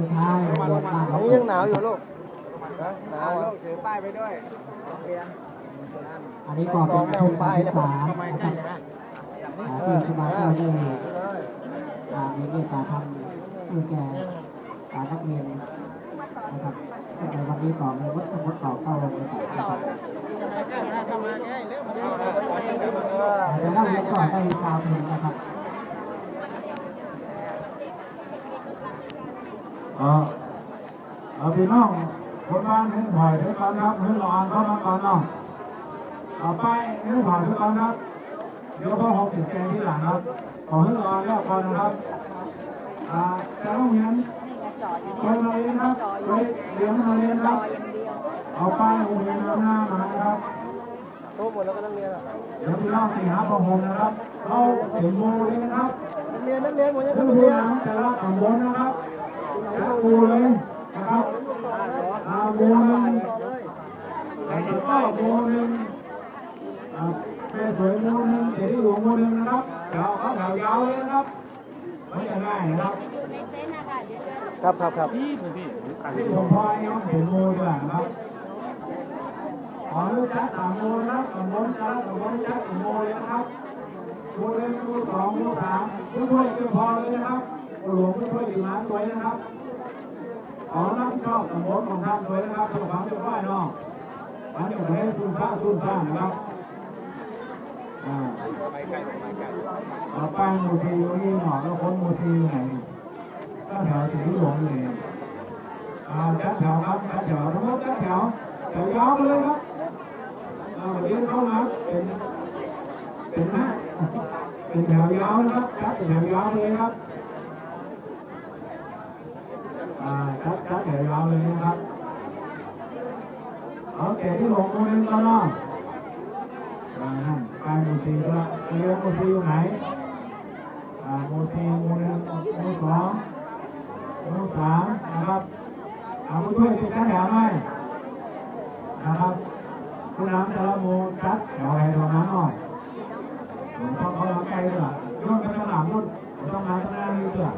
สุดท้ายโรงเรียนบ้านอันนี้ยังหนาวอยู่ลูกนะหนาวอะถือป้ายไปด้วยเรียนอันนี้ก็เป็นทุนการศึกษานะครับอ่าที่ครูบาเจ้าได้อ่ามีเมตตาทำให้แก่อ่านักเรียนนะครับในวันนี้ก็มีวัดทั้งวัดเก่าเข้าโรงเรียนนะครับแต่นักเรียนก็ได้ชาวทุนนะครับ เออเอาพี่น้องคนบ้านนี่ถอยด้วยกันครับนี่รออ่านเข้ามาก่อนเนาะเอาไปนี่ถอยด้วยกันครับเดี๋ยวพ่อหกติดแกงที่หลังครับขอให้รออ่านแล้วก่อนนะครับอ่าจะต้องเรียนไปมาเรียนครับไปเรียนมาเรียนครับ เอาไปโรงเรียนนำหน้ามานะครับโตหมดแล้วก็นักเรียนอะเดี๋ยวพี่น้องตีหาประหงนะครับเราเป็นโมเลยนะครับนักเรียนนักเรียนหมดยังคือนักผู้เรียนนำแต่ละตำบลนะครับจัด ปูเลยนะครับอาโมหนึ่งแต่ก็โมหนึ่งแม่สวยโมหนึ่งเจดีย์หลวงโมหนึ่งนะครับเดี๋ยวเขาแถวยาวเลยนะครับไม่จะง่ายนะครับครับครับครับที่ผมพอยครับเป็นโมด้วยนะครับขอรู้จักตามโมนะครับตำบลแต่ละตำบลรู้จักเป็นโมเลยนะครับโมหนึ่งโมสองโมสามผู้ช่วยก็พอเลยนะครับหลวงผู้ช่วยอยู่ร้านตัวนะครับ ขอรับผิดชอบตำบลของท่านด้วยนะครับเพื่อความเรียบร้อยเนาะอันนี้ไม่ได้ซุ่มซ่ามซุ่มซ่านะครับเอาแป้งมูซีอยู่นี่เนาะแล้วคนมูซีอยู่ไหนก็แถวถึงที่หลวงอยู่นี่อ่าจัดแถวครับจัดแถวทั้งหมดจัดแถวแถวยาวไปเลยครับอ่าวันนี้เข้ามาเป็นเป็นหน้าเป็นแถวยาวนะครับจัดเป็นแถวยาวไปเลยครับอ่าชัดชั ดเดี๋ยาวเลยนะครับเอาแต่ที่หลงมูหนึงแล้วเนาะอ่านั่นกลางหมูซีก็ละเรียนหมูซีอยู่ไหนอ่ามูซีหมูหนึ่งมูสองหมูสามนะครับเอาผู้ช่วยติดกันแถวไหมนะครับผู้นำแต่ละหมูจัดแถวไหนแถวนั้นเนาะผมต้องเข้ามาใกล้ด้วยโน่นไปข้างหลังนู่นไม่ต้องมาข้างหน้านี่ด้วย